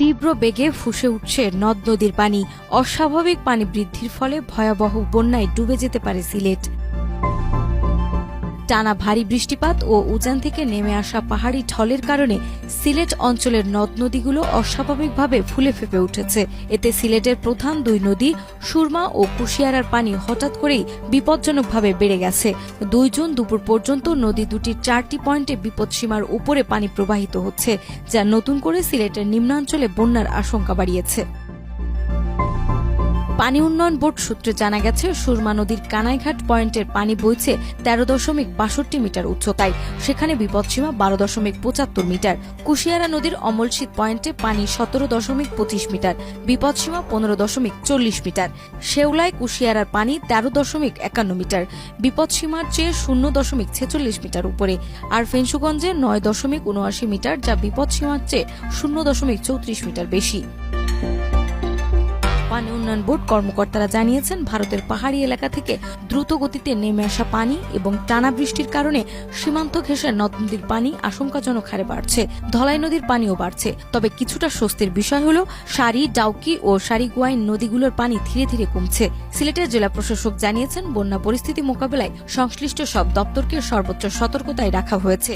তীব্র বেগে ফুসে উঠছে নদ নদীর পানি। অস্বাভাবিক পানি বৃদ্ধির ফলে ভয়াবহ বন্যায় ডুবে যেতে পারে সিলেট। টানা ভারী বৃষ্টিপাত ও উজান থেকে নেমে আসা পাহাড়ি ঢলের কারণে সিলেট অঞ্চলের নদ নদীগুলো অস্বাভাবিকভাবে ফুলে ফেপে উঠেছে। এতে সিলেটের প্রধান দুই নদী, সুরমা ও কুশিয়ারার পানি হঠাৎ করেই বিপজ্জনকভাবে বেড়ে গেছে। দুই জুন দুপুর পর্যন্ত নদী দুটির চারটি পয়েন্টে বিপদসীমার উপরে পানি প্রবাহিত হচ্ছে, যা নতুন করে সিলেটের নিম্নাঞ্চলে বন্যার আশঙ্কা বাড়িয়েছে। পানি উন্নয়ন বোর্ড সূত্রে জানা গেছে, সুরমা নদীর কানাইঘাট পয়েন্টের পানি বইছে তেরো দশমিক বাষট্টি মিটার উচ্চতায়। সেখানে বিপদসীমা বারো দশমিক পঁচাত্তর মিটার। কুশিয়ারা নদীর অমলশীত পয়েন্টে পানি সতেরো দশমিক পঁচিশ মিটার। বিপদসীমা পনেরো দশমিক চল্লিশ মিটার। শেওলায় কুশিয়ারার পানি তেরো দশমিক একান্ন মিটার। বিপদসীমার চেয়ে শূন্য দশমিক ছেচল্লিশ মিটার উপরে। আর ফেঞ্চুগঞ্জে নয় দশমিক উনআশি মিটার, যা বিপদসীমার চেয়ে শূন্য দশমিক চৌত্রিশ মিটার বেশি। পানি উন্নয়ন বোর্ড কর্মকর্তারা জানিয়েছেন, ভারতের পাহাড়ি এলাকা থেকে দ্রুত গতিতে নেমে আসা পানি এবং টানা বৃষ্টির কারণে সীমান্ত ঘেঁষে নদ নদীর পানি আশঙ্কাজনক হারে বাড়ছে। ধলাই নদীর পানিও বাড়ছে। তবে কিছুটা স্বস্তির বিষয় হল, সারি, ডাউকি ও সারিগুয়াইন নদীগুলোর পানি ধীরে ধীরে কমছে। সিলেটের জেলা প্রশাসক জানিয়েছেন, বন্যা পরিস্থিতি মোকাবেলায় সংশ্লিষ্ট সব দপ্তরকে সর্বোচ্চ সতর্কতায় রাখা হয়েছে।